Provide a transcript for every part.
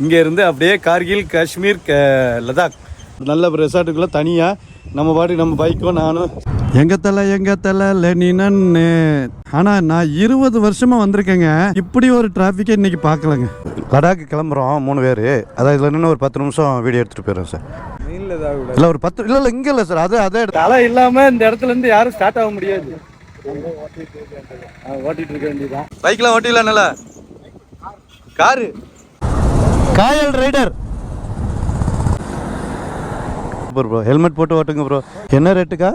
இங்கே இருந்து அப்படியே கார்கில் காஷ்மீர் க- லடாக். நல்ல ரெசார்ட்டுக்குள்ளே தனியாக நம்ம பாட்டுக்கு நம்ம பைக்கோ நானும் எங்க தலை எங்க தலை லெனினன்னு. ஆனா நான் இருபது வருஷமா வந்திருக்கேங்க. இப்படி ஒரு டிராஃபிக்கை இன்னைக்கு பார்க்கலங்க. லடாக் கிளம்புறோம் மூணு பேர். அதான் இதில் நின்று ஒரு பத்து நிமிஷம் வீடியோ எடுத்துகிட்டு போயிடுறோம் சார். இல்லை ஒரு பத்து இல்லை இல்லை இங்கே இல்லை சார். அது அதே தலை இல்லாமல் இந்த இடத்துல இருந்து யாரும் ஸ்டார்ட் ஆக முடியாது. ஓட்டிட்டு இருக்க வேண்டியதான் பைக்லாம் ஓட்டில நல்லா car. Kayal rider bro helmet போட்டு ஓட்டுங்க ப்ரோ என்ன ரேட்டுக்கா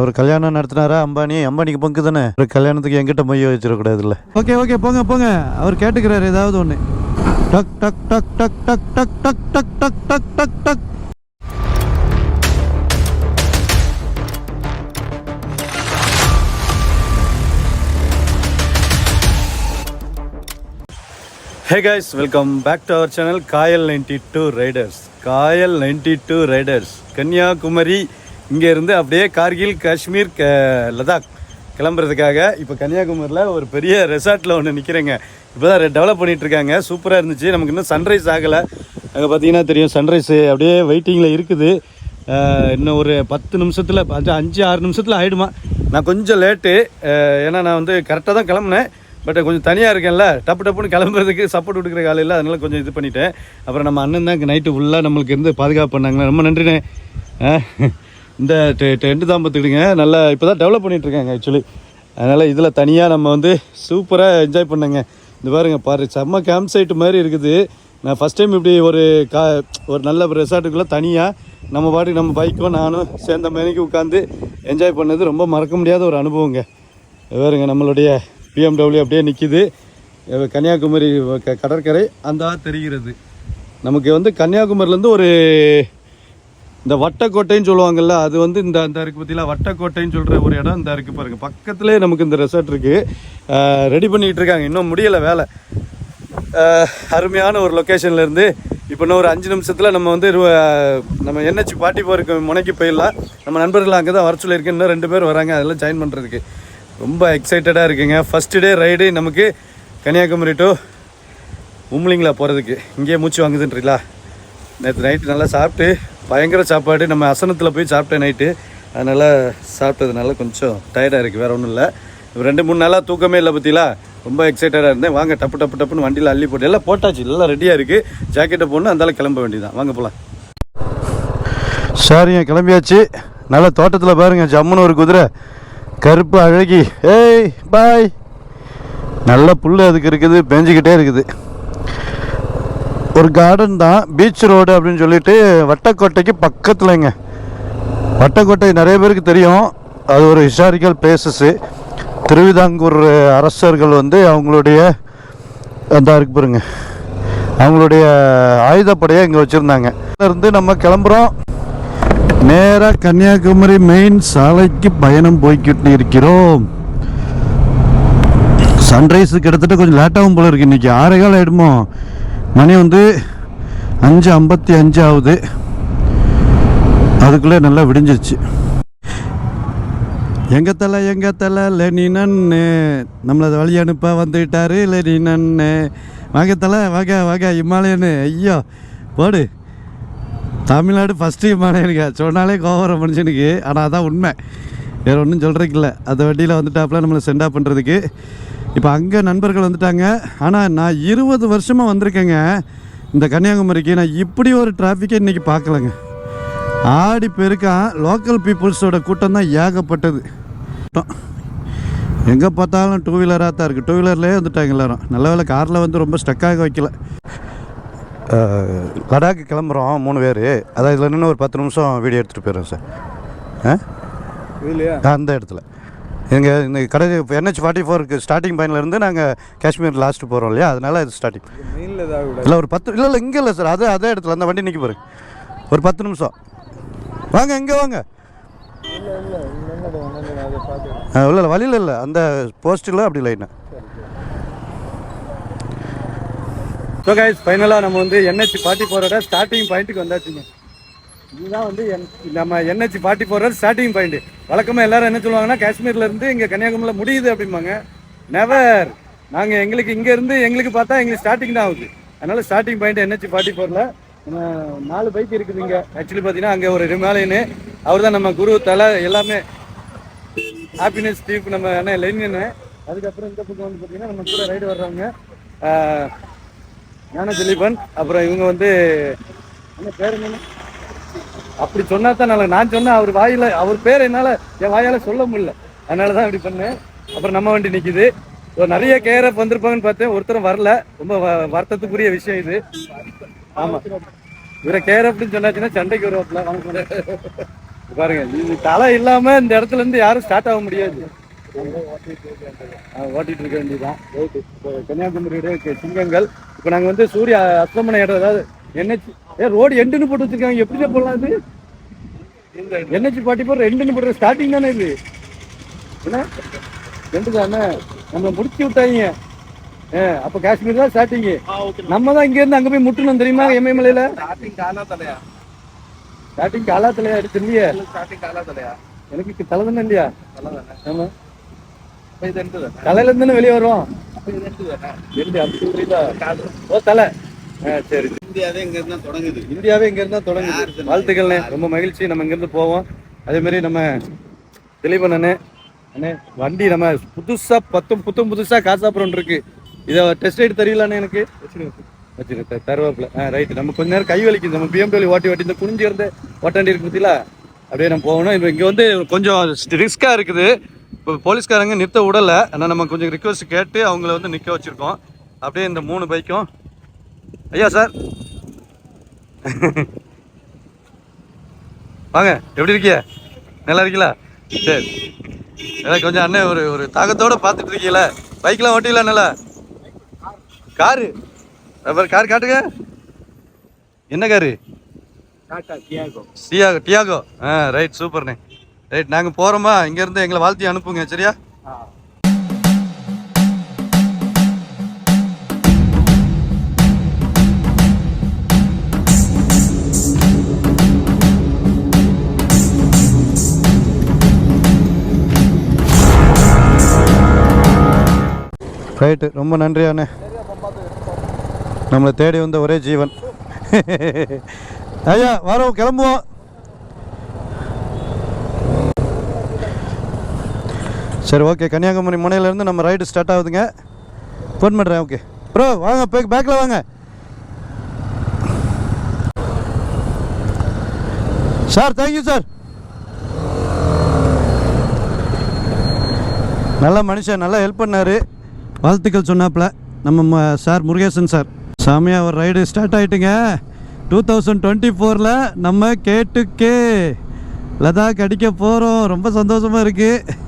ஒரு கல்யாணம் நடத்தினாரா அம்பானி அம்பானிக்கு பங்கு தானே ஒரு கல்யாணத்துக்கு எங்கிட்ட மைய வச்சிடக்கூடாது இல்லை ஓகே ஓகே போங்க போங்க அவர் கேட்டுக்கிறாரு ஏதாவது ஒன்று டக் டக் டக் டக் டக் டக் டக் டக் டக் டக் டக் hey guys welcome back to our channel Kayal ninety two riders Kayal ninety two riders Kanyakumari இங்கேருந்து அப்படியே கார்கில் காஷ்மீர் க லதாக் கிளம்புறதுக்காக இப்போ கன்னியாகுமரியில் ஒரு பெரிய ரெசார்ட்டில் ஒன்று நிற்கிறேங்க இப்போ தான் டெவலப் பண்ணிகிட்ருக்காங்க இருக்காங்க சூப்பராக இருந்துச்சு. நமக்கு இன்னும் சன்ரைஸ் ஆகலை. அங்கே பார்த்தீங்கன்னா தெரியும் சன்ரைஸு அப்படியே வெயிட்டிங்கில் இருக்குது. இன்னும் ஒரு பத்து நிமிஷத்தில் அஞ்சு அஞ்சு ஆறு நிமிஷத்தில் ஆகிடுமா நான் கொஞ்சம் லேட்டு ஏன்னா நான் வந்து கரெக்டாக தான் கிளம்புனேன். பட் கொஞ்சம் தனியாக இருக்கேன்ல. டப்பு டப்புன்னு கிளம்புறதுக்கு சப்போர்ட் கொடுக்குற காலையில் அதனால கொஞ்சம் இது பண்ணிட்டேன். அப்புறம் நம்ம அண்ணன் தான் நைட்டு ஃபுல்லாக நம்மளுக்கு இருந்து பாதுகாப்பு பண்ணாங்க. ரொம்ப நன்றிண்ணே. இந்த டெ- டென்ட்டு தான் பார்த்துக்கிடுங்க நல்லா இப்போ தான் டெவலப் பண்ணிட்டு இருக்காங்க ஆக்சுவலி அதனால் இதில் தனியாக நம்ம வந்து சூப்பராக என்ஜாய் பண்ணேங்க. இந்த பாருங்க பாரு செம்ம கேம்ப் சைட்டு மாதிரி இருக்குது. நான் ஃபஸ்ட் டைம் இப்படி ஒரு கா ஒரு நல்ல ரெசார்ட்டுக்குள்ளே தனியாக நம்ம பாட்டுக்கு நம்ம பைக்கும் நானும் சேர்ந்த மேனிக்கு உட்காந்து என்ஜாய் பண்ணது ரொம்ப மறக்க முடியாத ஒரு அனுபவங்க. வேறுங்க நம்மளுடைய பிஎம்டபிள்யூ அப்படியே நிற்கிது கன்னியாகுமரி க- கடற்கரை அந்த தெரிகிறது. நமக்கு வந்து கன்னியாகுமரியிலேருந்து ஒரு இந்த வட்டக்கோட்டைன்னு சொல்லுவாங்கல்ல அது வந்து இந்த அந்த இருக்குது பார்த்தீங்களா வட்டக்கோட்டைன்னு சொல்கிற ஒரு இடம் இந்த இருக்குது பாருங்கள் பக்கத்துலேயே நமக்கு இந்த ரெசார்ட் இருக்குது ரெடி பண்ணிக்கிட்டு இருக்காங்க. இன்னும் முடியலை வேலை. அருமையான ஒரு லொக்கேஷன்லேருந்து இப்போ இன்னும் ஒரு அஞ்சு நிமிஷத்தில் நம்ம வந்து நம்ம என்ஹெச் பாட்டி போருக்கு முனைக்கு போயிடலாம். நம்ம நண்பர்கள் அங்கே தான் வர சொல்லியிருக்கேன். இன்னும் ரெண்டு பேர் வராங்க. அதெல்லாம் ஜாயின் பண்ணுறதுக்கு ரொம்ப எக்ஸைட்டடாக இருக்குங்க. ஃபஸ்ட்டு டே ரைடு நமக்கு கன்னியாகுமரி டு உம்லிங்களா போகிறதுக்கு இங்கேயே மூச்சு வாங்குதுன்றீங்களா? நேற்று நைட்டு நல்லா சாப்பிட்டு பயங்கர சாப்பாடு. நம்ம அசனத்தில் போய் சாப்பிட்டேன் நைட்டு அதனால் சாப்பிட்டதுனால கொஞ்சம் டயர்டாக இருக்குது வேறு ஒன்றும் இல்லை. ரெண்டு மூணு நாளாக தூக்கமே இல்லை பற்றிலா ரொம்ப எக்ஸைட்டடாக இருந்தேன். வாங்க டப்பு டப்பு டப்புன்னு வண்டியில் அள்ளி போட்டு எல்லாம் போட்டாச்சு. எல்லாம் ரெடியாக இருக்குது ஜாக்கெட்டை போடணும் அந்தால கிளம்ப வேண்டியதான் வாங்க போகலாம் சரிங்க கிளம்பியாச்சு? நல்லா தோட்டத்தில் பாருங்க ஜம்முன்னு ஒரு குதிரை. கருப்பு அழகி. ஏய் பாய். நல்ல புல் அதுக்கு இருக்குது பெஞ்சிக்கிட்டே இருக்குது. ஒரு கார்டன் தான் பீச் ரோடு அப்படின்னு சொல்லிட்டு வட்டக்கோட்டைக்கு பக்கத்துலங்க. வட்டக்கோட்டை நிறைய பேருக்கு தெரியும். அது ஒரு ஹிஸ்டாரிக்கல் பிளேசஸ்ஸு திருவிதாங்கூர் அரசர்கள் வந்து அவங்களுடைய அந்த இருக்கு பாருங்க. அவங்களுடைய ஆயுதப்படையை இங்கே வச்சுருந்தாங்க. இருந்து நம்ம கிளம்புறோம். நேராக கன்னியாகுமரி மெயின் சாலைக்கு பயணம் போய்கிட்டு இருக்கிறோம் சன்ரைஸ் கிட்டத்தட்ட கொஞ்சம் லேட்டாகவும் போல இருக்கு. இன்னைக்கு ஆறே கால் ஆயிடுமோ? மணி வந்து அஞ்சு ஐம்பத்தி அஞ்சு ஆகுது. அதுக்குள்ளே நல்லா விடிஞ்சிருச்சு. எங்க தலை எங்க தலை லெனினன்னு நம்மளை வழி அனுப்ப வந்துட்டாரு லெனினன்னு வாங்க தலை வாங்க வாங்க இமாலயன்னு ஐயோ போடு. தமிழ்நாடு ஃபஸ்ட்டு இமாலயனுங்க சொன்னாலே கோவரம் மனுஷனுக்கு. ஆனால் அதான் உண்மை. வேறு ஒன்றும் சொல்கிறதுக்கில்ல அந்த வண்டியில் வந்துட்டாப்புல நம்மளை சென்டாப் பண்ணுறதுக்கு இப்போ அங்கே நண்பர்கள் வந்துட்டாங்க. ஆனால் நான் இருபது வருஷமாக வந்திருக்கேங்க. இந்த கன்னியாகுமரிக்கு நான் இப்படி ஒரு டிராஃபிக்கை இன்றைக்கி பார்க்கலங்க. ஆடி பெருக்கான் லோக்கல் பீப்புள்ஸோட கூட்டம் தான் ஏகப்பட்டது. எங்கே பார்த்தாலும் டூ வீலராக தான் இருக்குது டூ வீலர்லேயே வந்துட்டாங்க எல்லாரும். நல்ல வேலை காரில் வந்து ரொம்ப ஸ்டக்காக வைக்கல. லடாக்கு கிளம்புறோம் மூணு பேர். அதான் இதில் நின்று ஒரு பத்து நிமிஷம் வீடியோ எடுத்துகிட்டு போயிடுறோம் சார். ஆ அந்த இடத்துல. எங்கள் இந்த கடை என்ஹெச் ஃபார்ட்டி ஃபோருக்கு ஸ்டார்டிங் பாயிண்ட்லேருந்து நாங்கள் காஷ்மீர் லாஸ்ட்டு போகிறோம் இல்லையா? அதனால இது ஸ்டார்டிங் இல்லை ஒரு பத்து இல்லை இல்லை இங்கே இல்லை சார். அதே அதே இடத்துல. அந்த வண்டி நிற்க பாருங்க ஒரு பத்து நிமிஷம். வாங்க எங்கே வாங்க. ஆ இல்லை இல்லை வழியில் இல்லை. அந்த போஸ்ட்டில் அப்படி லைனா ஸோ கைஸ் ஃபைனலாக நம்ம வந்து என்ஹெச் ஃபார்ட்டி ஃபோரோட ஸ்டார்டிங் பாயிண்ட்டுக்கு வந்தாச்சுங்க. இதுதான் வந்து என் நம்ம என்ஹெச் ஃபார்ட்டி ஃபோரோட ஸ்டார்டிங் பாயிண்ட் வழக்கமாக எல்லாரும் என்ன சொல்லுவாங்கன்னா காஷ்மீர்லேருந்து இங்கே கன்னியாகுமரியில் முடியுது அப்படிம்பாங்க. நெவர் நாங்கள் எங்களுக்கு இங்கேருந்து எங்களுக்கு பார்த்தா எங்களுக்கு ஸ்டார்டிங் தான் ஆகுது. அதனால் ஸ்டார்டிங் பாயிண்ட் என்ஹெச் ஃபார்ட்டி ஃபோரில் நாலு பைக் இருக்குது இங்கே ஆக்சுவலி பார்த்தீங்கன்னா அங்கே ஒரு ரிமாலயனு அவர் தான் நம்ம குரு தலை எல்லாமே. ஹாப்பினஸ் டீப் நம்ம அண்ணன் லெனின் அதுக்கப்புறம் இந்த பக்கம் வந்து பார்த்தீங்கன்னா நம்ம கூட ரைடு வர்றவங்க. ஞான திலீபன் அப்புறம் இவங்க வந்து என்ன பேர் என்ன? அப்படி சொன்னா தான் நல்லா நான் சொன்னேன் அவர் வாயில அவர் பேர் என்னால என் வாயால சொல்ல முடியல. அதனால தான் இப்படி பண்ணேன். அப்புறம் நம்ம வண்டி நிற்கிது ஒரு நிறைய கேரப் வந்திருப்பாங்கன்னு பார்த்தேன். ஒருத்தரும் வரல. ரொம்ப வ- வருத்தத்துக்குரிய விஷயம் இது. ஆமா. இவரை கேரப்னு சொன்னாச்சுன்னா சண்டைக்கு வருவாப்ல வாங்க பாருங்க இது தலை இல்லாம இந்த இடத்துல இருந்து யாரும் ஸ்டார்ட் ஆக முடியாது. ஓட்டிட்டு இருக்க வேண்டியதுதான். ரைட்டு இப்போ கன்னியாகுமரியோட சிங்கங்கள். இப்போ நாங்கள் வந்து சூரிய அஸ்தமன இடம் அதாவது என்ஹெச் ஏ ரோடு எண்டுன்னு போட்டு வச்சிருக்காங்க. எப்படி போடலாம் இது? என்ஹெச் ஃபார்ட்டி ஃபோர் ரெண்டுன்னு போடுற ஸ்டார்டிங் தானே இது? என்ன? ரெண்டு தானே நம்ம முடிச்சு விட்டாங்க. ஏ அப்போ காஷ்மீர் தான் ஸ்டார்டிங்கு நம்ம தான் இங்கேருந்து அங்கே போய் முட்டணும் தெரியுமா எம்எம்எல்ஏல ஸ்டார்டிங் காலா தலையா? ஸ்டார்டிங் எடுத்து இல்லையே? ஸ்டார்டிங் காலா தலையா? எனக்கு தலை தானே இல்லையா? தலை தானே. ஆமா. அப்ப இது ரெண்டு தானே? தலையில இருந்து தானே வெளியே இது ரெண்டு ஓ தலை ஆ சரி இந்தியாவே இங்க இருந்தா தொடங்குது. இந்தியாவே இங்க இருந்தா தொடங்குது. வாழ்த்துக்கள்ண்ணே. ரொம்ப மகிழ்ச்சி. நம்ம இங்க இருந்து போவோம். அதே மாதிரி நம்ம திலீபன் அண்ணே அண்ணே வண்டி நம்ம புதுசா பத்தும் புத்தம் புதுசா காசாப்புறம் இருக்கு. இதை டெஸ்ட் ரைடு தெரியலாண்ணே எனக்கு. வச்சிருக்க தருவாப்புல. ஆ ரைட் நம்ம கொஞ்ச நேரம் கை வலிக்குது. நம்ம பிஎம்டபிள்யூ ஓட்டி ஓட்டி இந்த குனிஞ்சு இருந்து ஓட்டாண்டி இருக்கு பத்தியில அப்படியே நம்ம போகணும். இப்போ இங்கே வந்து கொஞ்சம் ரிஸ்கா இருக்குது. இப்போ போலீஸ்காரங்க நிறுத்த விடல. ஆனால் நம்ம கொஞ்சம் ரிக்வஸ்ட் கேட்டு அவங்கள வந்து நிற்க வச்சிருக்கோம். அப்படியே இந்த மூணு பைக்கும். ஐயா சார் வாங்க எப்படி இருக்கீங்க? நல்லா இருக்கீங்களா? சரி. எனக்கு கொஞ்சம் அண்ணன் ஒரு ஒரு தாகத்தோட பார்த்துட்டு இருக்கீங்களா. பைக்லாம் ஓட்டிங்களா நல்லா. காரு. அப்புறம் கார் காட்டுங்க. என்ன காரு? சியாகோ டியாகோ ஆ ரைட் சூப்பர்ண்ணே ரைட் நாங்கள் போகிறோமா இங்கேருந்து எங்களை வாழ்த்தி அனுப்புங்க சரியா? ரைட்டு ரொம்ப நன்றி அண்ணே. நம்மளை தேடி வந்த ஒரே ஜீவன். ஐயா வரோம் கிளம்புவோம். சரி ஓகே கன்னியாகுமரி முனையிலேருந்து நம்ம ரைடு ஸ்டார்ட் ஆகுதுங்க. ஃபோன் பண்ணுறேன் ஓகே ப்ரோ வாங்க பேக் பேக்கில் வாங்க. சார் தேங்க்யூ சார் நல்ல மனுஷன் நல்லா ஹெல்ப் பண்ணார். வாழ்த்துக்கள் சொன்னாப்புல. நம்ம ம- சார் முருகேசன் சார் சாமியாக ஒரு ரைடு ஸ்டார்ட் ஆகிட்டுங்க டூ தௌசண்ட் டுவெண்ட்டி ஃபோரில் நம்ம கேட்டுக்கே லதாக் அடிக்க போகிறோம் ரொம்ப சந்தோஷமாக இருக்குது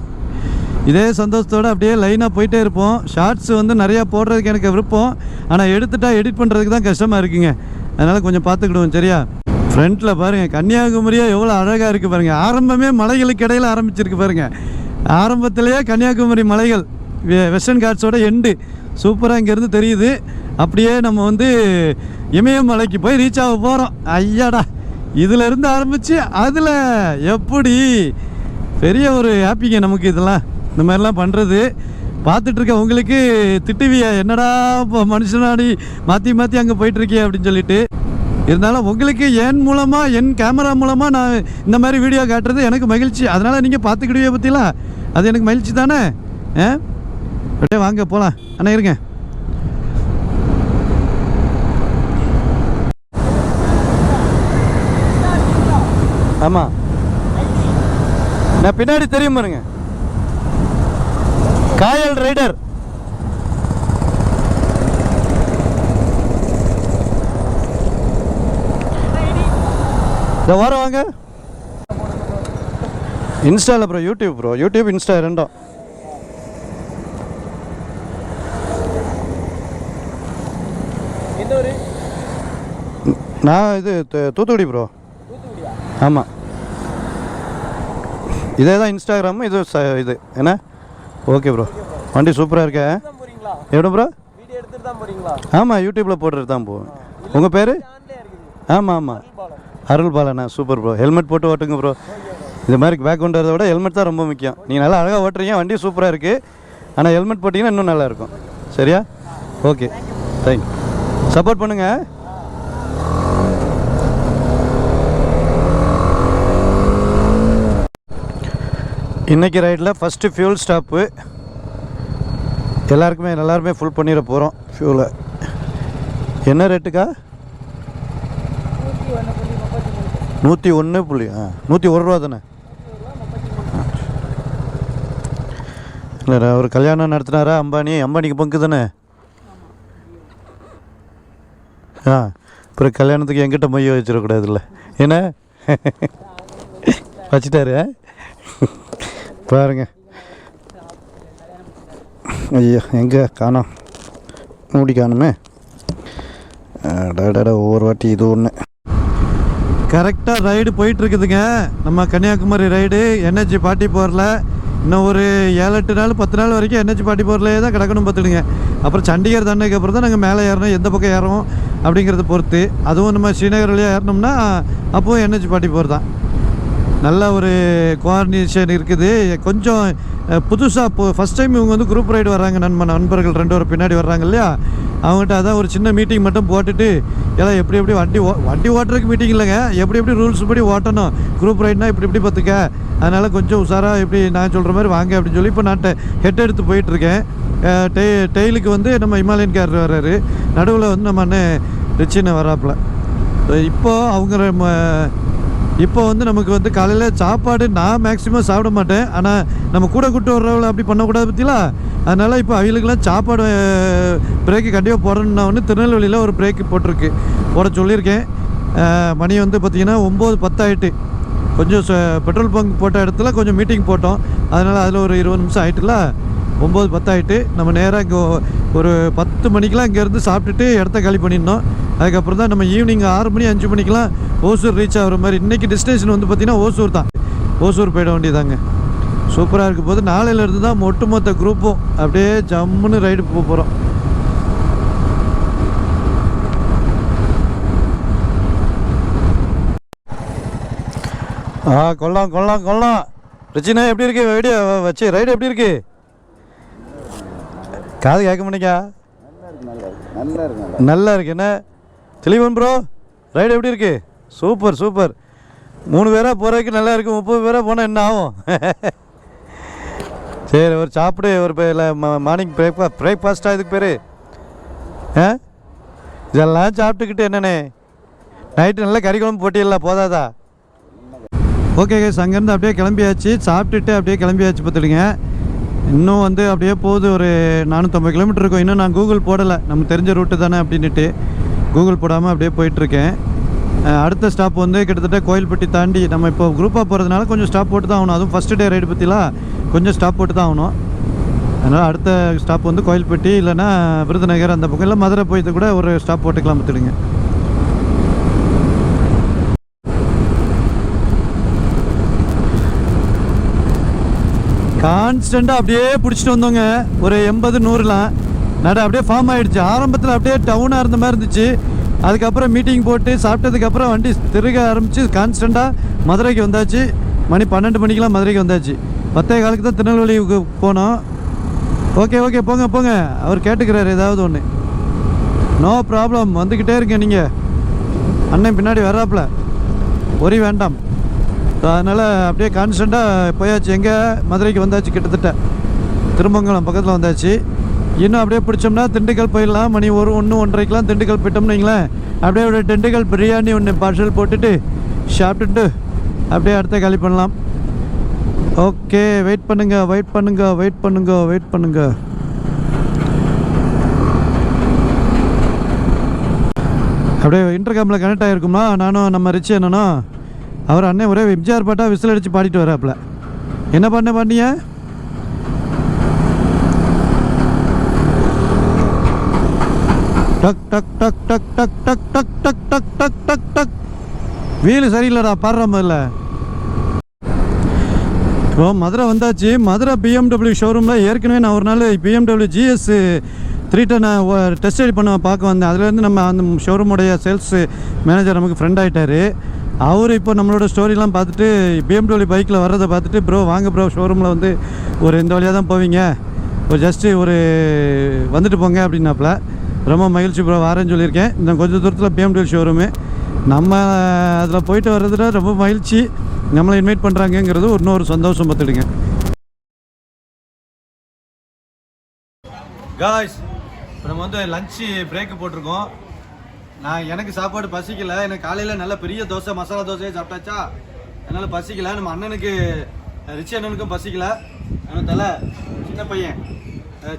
இதே சந்தோஷத்தோடு அப்படியே லைனாக போயிட்டே இருப்போம். ஷார்ட்ஸ் வந்து நிறையா போடுறதுக்கு எனக்கு விருப்பம். ஆனால் எடுத்துட்டா எடிட் பண்ணுறதுக்கு தான் கஷ்டமாக இருக்குங்க. அதனால் கொஞ்சம் பார்த்துக்கிடுவோம் சரியா? ஃப்ரண்ட்டில் பாருங்கள் கன்னியாகுமரியே எவ்வளோ அழகாக இருக்குது பாருங்கள் ஆரம்பமே மலைகளுக்கு இடையில் ஆரம்பிச்சிருக்கு பாருங்கள் ஆரம்பத்திலேயே கன்னியாகுமரி மலைகள் வெ- வெஸ்டர்ன் காட்ஸோட எண்டு சூப்பராக இங்கேருந்து தெரியுது. அப்படியே நம்ம வந்து இமயமலைக்கு போய் ரீச் ஆக போகிறோம் ஐயாடா இதிலேருந்து ஆரம்பித்து அதில் எப்படி பெரிய ஒரு ஹாப்பிங்க நமக்கு இதெல்லாம். இந்த மாதிரிலாம் பண்ணுறது பார்த்துட்டு இருக்க உங்களுக்கு திட்டுவியா? என்னடா இப்போ மனுஷனாடி மாற்றி மாற்றி அங்கே போயிட்டுருக்கிய அப்படின்னு சொல்லிட்டு. இருந்தாலும் உங்களுக்கு என் மூலமாக என் கேமரா மூலமாக நான் இந்த மாதிரி வீடியோ காட்டுறது எனக்கு மகிழ்ச்சி. அதனால் நீங்கள் பார்த்துக்கிடுவே பற்றிலாம் அது எனக்கு மகிழ்ச்சி தானே? ஆ? அப்படியே வாங்க போகலாம் அண்ணா இருங்க. ஆமாம் நான் பின்னாடி தெரியும் பாருங்க. காயல் ரைடர். இந்த வாரம் வாங்க. இன்ஸ்டாவில் bro YouTube bro YouTube Insta ரெண்டும் நான் இது தூத்துக்குடி ப்ரோ ஆமாம் இதே தான் இன்ஸ்டாகிராமு இது இது. என்ன? ஓகே ப்ரோ வண்டி சூப்பராக இருக்க? எப்படி ப்ரோ ஆமாம் யூடியூப்பில் போட்டுட்டு தான் போவேன். உங்கள் பேர்? ஆமாம் ஆமாம் அருள் பாலண்ணா சூப்பர் ப்ரோ ஹெல்மெட் போட்டு ஓட்டுங்க ப்ரோ இது மாதிரி பேக் கொண்டு வரதை விட ஹெல்மெட் தான் ரொம்ப முக்கியம். நீங்கள் நல்லா அழகாக ஓட்டுறீங்க வண்டி சூப்பராக இருக்குது ஆனால் ஹெல்மெட் போட்டிங்கன்னா இன்னும் நல்லா இருக்கும். சரியா? ஓகே தேங்க் சப்போர்ட் பண்ணுங்கள் இன்றைக்கி ரைடில் ஃபஸ்ட்டு ஃபியூல் ஸ்டாப்பு எல்லாருக்குமே எல்லாருமே ஃபுல் பண்ணிட போகிறோம் ஃபியூலை என்ன ரேட்டுக்கா நூற்றி ஒன்று புள்ளி ஆ நூற்றி ஒரு ரூபா தானே? இல்லை அவர் கல்யாணம் நடத்தினாரா? அம்பானி அம்பானிக்கு பங்கு தானே? ஆ அப்புறம் கல்யாணத்துக்கு எங்கிட்ட மொய்ய வச்சிடக்கூடாதுல்ல. என்ன? வச்சிட்டாரு ஆ? பாருங்க. ஐயா எங்கே காணோம்? மூடி காணுமே? அடடட ஒவ்வொரு வாட்டி இது ஒன்று கரெக்டாக ரைடு போயிட்டுருக்குதுங்க. நம்ம கன்னியாகுமரி ரைடு என்ஹெச்சி பாட்டி போரில். இன்னும் ஒரு ஏழு எட்டு நாள் பத்து நாள் வரைக்கும் என்ஹெச்சி பாட்டி போர்லேயே தான் கிடக்கணும் பார்த்துடுங்க. அப்புறம் சண்டிகர் தண்டைக்கு அப்புறம் தான் நாங்கள் மேலே ஏறணும் எந்த பக்கம் ஏறோம் அப்படிங்கிறத பொறுத்து. அதுவும் நம்ம ஸ்ரீநகர் வழியாக ஏறினோம்னா அப்போவும் என்ஹெச்சி பாட்டி போர் தான். நல்ல ஒரு கோஆர்டினேஷன் இருக்குது. கொஞ்சம் புதுசாக இப்போ ஃபஸ்ட் டைம் இவங்க வந்து குரூப் ரைடு வர்றாங்க நண்ப நண்பர்கள் ரெண்டு பேரும் பின்னாடி வர்றாங்க இல்லையா? அவங்ககிட்ட அதான் ஒரு சின்ன மீட்டிங் மட்டும் போட்டுட்டு எல்லாம் எப்படி எப்படி வண்டி ஓ வண்டி ஓட்டுறதுக்கு மீட்டிங் இல்லைங்க. எப்படி எப்படி ரூல்ஸ் படி ஓட்டணும்? குரூப் ரைட்னா இப்படி இப்படி பார்த்துக்க. அதனால் கொஞ்சம் உஷாராக எப்படி நான் சொல்கிற மாதிரி வாங்க அப்படின்னு சொல்லி இப்போ நான் ஹெட் எடுத்து போயிட்டுருக்கேன். டெய் டெய்லுக்கு வந்து நம்ம இமாலயன் கார் வர்றாரு. நடுவில் வந்து நம்ம அண்ணன் ரிச்சின்னு வராப்புல. இப்போது அவங்க இப்போ வந்து நமக்கு வந்து காலையில் சாப்பாடு நான் மேக்ஸிமம் சாப்பிட மாட்டேன். ஆனால் நம்ம கூட கூட்டு வர்றவங்கள அப்படி பண்ணக்கூடாது பற்றிலாம் அதனால் இப்போ அவங்களுக்குலாம் சாப்பாடு பிரேக்கு கண்டிப்பாக போடணும்னா வந்து திருநெல்வேலியில் ஒரு பிரேக்கு போட்டிருக்கு. போட சொல்லியிருக்கேன். மணி வந்து பார்த்திங்கன்னா ஒம்பது பத்தாயிட்டு. கொஞ்சம் ச- பெட்ரோல் பங்க் போட்ட இடத்துல கொஞ்சம் மீட்டிங் போட்டோம். அதனால் அதில் ஒரு இருபது நிமிஷம் ஆகிட்டுல ஒம்பது பத்தாயிட்டு நம்ம நேராக இங்கே ஒரு பத்து மணிக்கெலாம் இங்கேருந்து சாப்பிட்டுட்டு இடத்த காலி பண்ணிருந்தோம் அதுக்கப்புறம் தான் நம்ம ஈவினிங் ஆறு மணி அஞ்சு மணிக்கெலாம் ஓசூர் ரீச் ஆகிற மாதிரி. இன்றைக்கி டெஸ்டினேஷன் வந்து பார்த்திங்கன்னா ஓசூர் தான். ஓசூர் போயிட வேண்டியதாங்க சூப்பராக இருக்கும் போது நாளையிலேருந்து தான் ஒட்டுமொத்த குரூப்பும் அப்படியே ஜம்முன்னு ரைடு போக போகிறோம் ஆ கொள்ளலாம் கொள்ளலாம் கொள்ளலாம் ரிச்சினா எப்படி இருக்கு? வீடியோ வச்சு ரைடு எப்படி இருக்கு? காது கேட்க மாட்டேங்கா. நல்லா இருக்கு நல்லா நல்லா இருக்கு என்ன? தெளிவன் ப்ரோ ரைடு எப்படி இருக்கு? சூப்பர் சூப்பர் மூணு பேராக போகிறதுக்கு நல்லா இருக்கு. முப்பது பேராக போனால் என்ன ஆகும்? சரி ஒரு சாப்பிடு. ஒரு மார்னிங் பிரேக்ஃபாஸ்ட் பிரேக்ஃபாஸ்ட்டாக இதுக்கு பேர். ஆ? இதெல்லாம் சாப்பிட்டுக்கிட்டு என்னண்ணே? நைட்டு நல்லா கறி குழம்பு போட்டிடலாம் போதாதா? ஓகே கேஸ் அங்கேருந்து அப்படியே கிளம்பியாச்சு. சாப்பிட்டுட்டு அப்படியே கிளம்பியாச்சு பார்த்துடுங்க இன்னும் வந்து அப்படியே போகுது. ஒரு நானூற்றம்பது கிலோமீட்டர் இருக்கும். இன்னும் நான் கூகுள் போடலை. நம்ம தெரிஞ்ச ரூட்டு தானே அப்படின்ட்டு கூகுள் போடாமல் அப்படியே போயிட்டுருக்கேன். அடுத்த ஸ்டாப் வந்து கிட்டத்தட்ட கோயில்பட்டி தாண்டி நம்ம இப்போ குரூப்பாக போகிறதுனால கொஞ்சம் ஸ்டாப் போட்டு தான் ஆகணும். அதுவும் ஃபஸ்ட்டு டே ரைடு பற்றிலாம் கொஞ்சம் ஸ்டாப் போட்டு தான் ஆகணும். அதனால் அடுத்த ஸ்டாப் வந்து கோயில்பட்டி இல்லைன்னா விருதுநகர் அந்த பக்கம். இல்லை மதுரை போயிட்டு கூட ஒரு ஸ்டாப் போட்டுக்கலாம் பார்த்துடுங்க. கான்ஸ்டண்ட்டாக அப்படியே பிடிச்சிட்டு வந்தோங்க. ஒரு எண்பது நூறுலாம். நட அப்படியே ஃபார்ம் ஆகிடுச்சு ஆரம்பத்தில் அப்படியே டவுனாக இருந்த மாதிரி இருந்துச்சு. அதுக்கப்புறம் மீட்டிங் போட்டு சாப்பிட்டதுக்கப்புறம் வண்டி திருக ஆரம்பித்து கான்ஸ்டண்ட்டாக மதுரைக்கு வந்தாச்சு. மணி பன்னெண்டு மணிக்கெலாம் மதுரைக்கு வந்தாச்சு. பத்தே காலுக்கு தான் திருநெல்வேலிக்கு போனோம். ஓகே ஓகே போங்க போங்க. அவர் கேட்டுக்கிறாரு ஏதாவது ஒன்று நோ ப்ராப்ளம் வந்துக்கிட்டே இருங்க நீங்கள் அண்ணன் பின்னாடி வர்றாப்புல. ஒரி வேண்டாம். அதனால் அப்படியே கான்ஸ்டண்ட்டாக போயாச்சு. எங்கே? மதுரைக்கு வந்தாச்சு கிட்டத்தட்ட. திருமங்கலம் பக்கத்தில் வந்தாச்சு. இன்னும் அப்படியே பிடிச்சோம்னா திண்டுக்கல் போயிடலாம். மணி ஒரு ஒன்று ஒன்றரைக்கெலாம் திண்டுக்கல் போயிட்டோம்னு வைங்களேன். அப்படியே ஒரு திண்டுக்கல் பிரியாணி ஒன்று பார்சல் போட்டுட்டு சாப்பிட்டுட்டு அப்படியே அடுத்த காலி பண்ணலாம். ஓகே வெயிட் பண்ணுங்க வெயிட் பண்ணுங்க வெயிட் பண்ணுங்க வெயிட் பண்ணுங்க. அப்படியே இன்டர்காமில் கனெக்ட் ஆகிருக்குமா நானும் நம்ம ரிச்சு என்னன்னா அவர் அண்ணன் ஒரே எம்ஜிஆர் பாட்டாக விசில் அடித்து பாடிட்டு வராப்புல. என்ன பண்ண பண்ணிய டக் டக் டக் டக் டக் டக் டக் டக் டக் டக் டக் டக் வீலு சரியில்லைடா பாடுற முதல்ல இப்போ மதுரை வந்தாச்சு மதுரை பிஎம்டபிள்யூ ஷோரூமில் ஏற்கனவே நான் ஒரு நாள் BMW GS three ten test ride பண்ண பார்க்க வந்தேன் அதுலேருந்து நம்ம அந்த ஷோரூமுடைய சேல்ஸ் மேனேஜர் நமக்கு ஃப்ரெண்ட் ஆகிட்டார் அவர் இப்போ நம்மளோட ஸ்டோரிலாம் பார்த்துட்டு பிஎம்டபிள்யூ பைக்கில் வர்றதை பார்த்துட்டு ப்ரோ வாங்க ப்ரோ ஷோரூமில் வந்து ஒரு இந்த வழியாக தான் போவீங்க ஒரு ஜஸ்ட்டு ஒரு வந்துட்டு போங்க அப்படின்னாப்புல ரொம்ப மகிழ்ச்சி ப்ரோ வரேன்னு சொல்லியிருக்கேன். இந்த கொஞ்சம் தூரத்தில் பிஎம்டபிள்யூ ஷோரூமு நம்ம அதில் போயிட்டு வர்றதுல ரொம்ப மகிழ்ச்சி. நம்மளை இன்வைட் பண்ணுறாங்கங்கிறது இன்னொரு சந்தோஷம் பார்த்துடுங்க. காய்ஸ் இப்போ நம்ம வந்து லஞ்சு பிரேக்கு போட்டிருக்கோம். நான் எனக்கு சாப்பாடு பசிக்கல. எனக்கு காலையில் நல்ல பெரிய தோசை மசாலா தோசையே சாப்பிட்டாச்சா? அதனால் பசிக்கல. நம்ம அண்ணனுக்கு ரிச்சி அண்ணனுக்கும் பசிக்கல. நம்ம தலை சின்ன பையன்.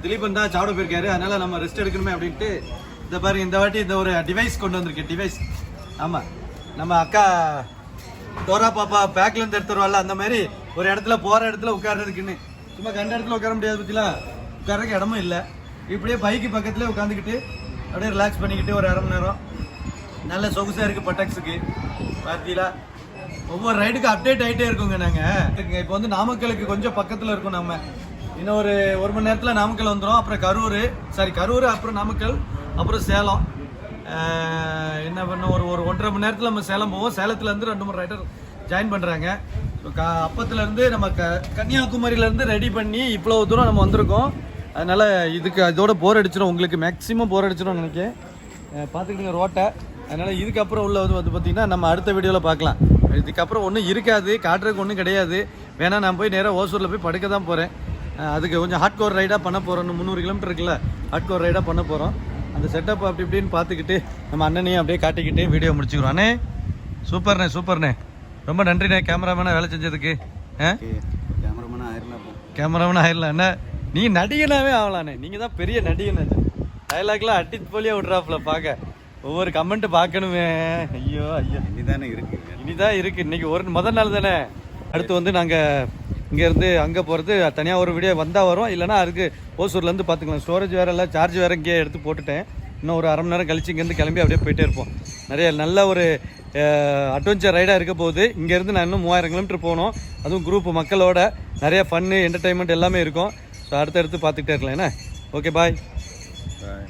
திலீபன் தான் சாப்பிட போயிருக்காரு. அதனால நம்ம ரெஸ்ட் எடுக்கணுமே அப்படின்ட்டு இந்த பாருங்க இந்த வாட்டி இந்த ஒரு டிவைஸ் கொண்டு வந்திருக்கேன் டிவைஸ் ஆமாம் நம்ம அக்கா டோரா பாப்பா பேக்லேருந்து இருந்து அந்த மாதிரி ஒரு இடத்துல போகிற இடத்துல உட்கார்றதுக்குன்னு. சும்மா கண்ட இடத்துல உட்கார முடியாது பத்தில? உட்காரக்கு இடமும் இல்லை. இப்படியே பைக்கு பக்கத்துலேயே உட்காந்துக்கிட்டு அப்படியே ரிலாக்ஸ் பண்ணிக்கிட்டு ஒரு அரை மணி நேரம். நல்ல சொகுசாக இருக்குது பட்டாக்ஸுக்கு. பார்த்தீங்களா ஒவ்வொரு ரைடுக்கு அப்டேட் ஆகிட்டே இருக்கோங்க நாங்கள் இப்போ வந்து நாமக்கலுக்கு கொஞ்சம் பக்கத்தில் இருக்கோம் நம்ம. இன்னும் ஒரு ஒரு மணி நேரத்தில் நாமக்கல் வந்துடும் அப்புறம் கரூர். சாரி கரூர் அப்புறம் நாமக்கல் அப்புறம் சேலம். என்ன பண்ண ஒரு ஒரு ஒன்றரை மணி நேரத்தில் நம்ம சேலம் போவோம். சேலத்துலேருந்து ரெண்டு மூணு ரைடர் ஜாயின் பண்ணுறாங்க ஸோ க அப்பத்துலேருந்து நம்ம க கன்னியாகுமரியிலேருந்து ரெடி பண்ணி இவ்வளோ தூரம் நம்ம வந்திருக்கோம். அதனால் இதுக்கு அதோட போர் அடிச்சிடும் உங்களுக்கு மேக்ஸிமம் போர் அடிச்சிடும் நினைக்கிறேன். பார்த்துக்கிங்க ரோட்டை அதனால் இதுக்கப்புறம் உள்ள வந்து வந்து பார்த்திங்கன்னா நம்ம அடுத்த வீடியோவில் பார்க்கலாம். இதுக்கப்புறம் ஒன்றும் இருக்காது. காட்டுறதுக்கு ஒன்றும் கிடையாது. வேணால் நான் போய் நேராக ஓசூரில் போய் படுக்க தான் போகிறேன் அதுக்கு கொஞ்சம் ஹார்ட் கோர் ரைடாக பண்ண போகிறோம் முந்நூறு கிலோமீட்டர் இருக்குல்ல ஹார்ட் கோர் ரைடாக பண்ண போகிறோம் அந்த செட்டப் அப்படி இப்படின்னு பார்த்துக்கிட்டு நம்ம அண்ணனையும் அப்படியே காட்டிக்கிட்டு வீடியோ முடிச்சுக்கிறோம். அண்ணே சூப்பர்ண்ணே சூப்பர்ண்ணே. ரொம்ப நன்றிண்ணே கேமராமேனாக வேலை செஞ்சதுக்கு. ஆ? கேமராமேன் ஆயிரலாம் போ கேமராமேன் ஆயிடலாம் அண்ணா நீ நடிகனாவே ஆகலாண்ணே. நீங்கள் தான் பெரிய நடிகன் டைலாக்லாம் அட்டி போலியே விட்றாப்புல பார்க்க. ஒவ்வொரு கமெண்ட் பார்க்கணுமே. ஐயோ ஐயோ. இனிதானே இருக்கு. இனிதான் இருக்கு. இன்னைக்கு ஒரு முதல் நாள் தானே. அடுத்து வந்து நாங்கள் இங்கேருந்து அங்கே போகிறது தனியாக ஒரு வீடியோ வந்தால் வரும். இல்லைனா அதுக்கு ஓசூர்லேருந்து பார்த்துக்கலாம் ஸ்டோரேஜ் வேறு இல்லை சார்ஜ் வேறு இங்கேயே எடுத்து போட்டுட்டேன். இன்னும் ஒரு அரை மணி நேரம் கழிச்சு இங்கேருந்து கிளம்பி அப்படியே போயிட்டே இருப்போம். நிறைய நல்ல ஒரு அட்வென்ச்சர் ரைடாக இருக்க போகுது. இங்கேருந்து நான் இன்னும் மூவாயிரம் கிலோமீட்டர் போகணும். அதுவும் குரூப் மக்களோட நிறைய ஃபன்னு என்டர்டைன்மெண்ட் எல்லாமே இருக்கும். ஸோ அடுத்தடுத்து பார்த்துக்கிட்டே இருக்கலாம். என்ன? ஓகே பாய் பாய்